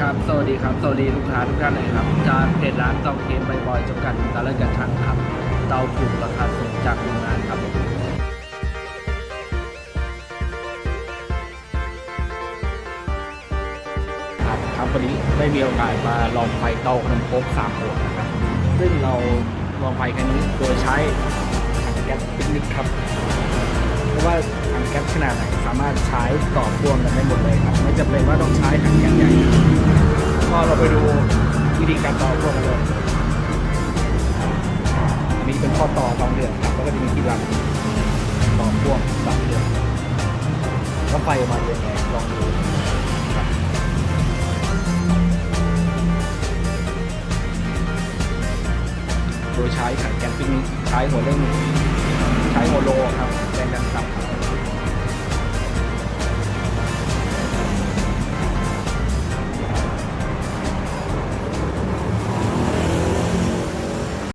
ครับ สวัสดีครับ สวัสดีลูกค้าทุกท่านเลยครับ จากเพจร้านเตาเคนบ่อยๆจำกัดตะเลิกกระชังครับ เตาถูกราคาสูงจากโรงงานครับครับครับวันนี้ได้มีโอกาสมาลองไฟเตาขนมครกสามหัวนะครับ ซึ่งเราลองไฟครั้งนี้โดยใช้ถังแก๊สปิกนิกครับ เพราะว่าถังแก๊สขนาดไหนสามารถใช้ต่อพ่วงกันได้หมดเลยครับ ไม่จำเป็นว่าต้องใช้ถังแก๊สใหญ่ เราไปดูวิธีการต่อพ่วงกันเลยอันนี้เป็นข้อต่อสองเดือนครับแล้วก็จะมีที่รังต่อพ่วงสามเดือนแล้วไฟออกมาเป็นไงลองดูโดยใช้ถังแก๊สปิกนิกใช้หัวเร่งใช้หัวโลครับ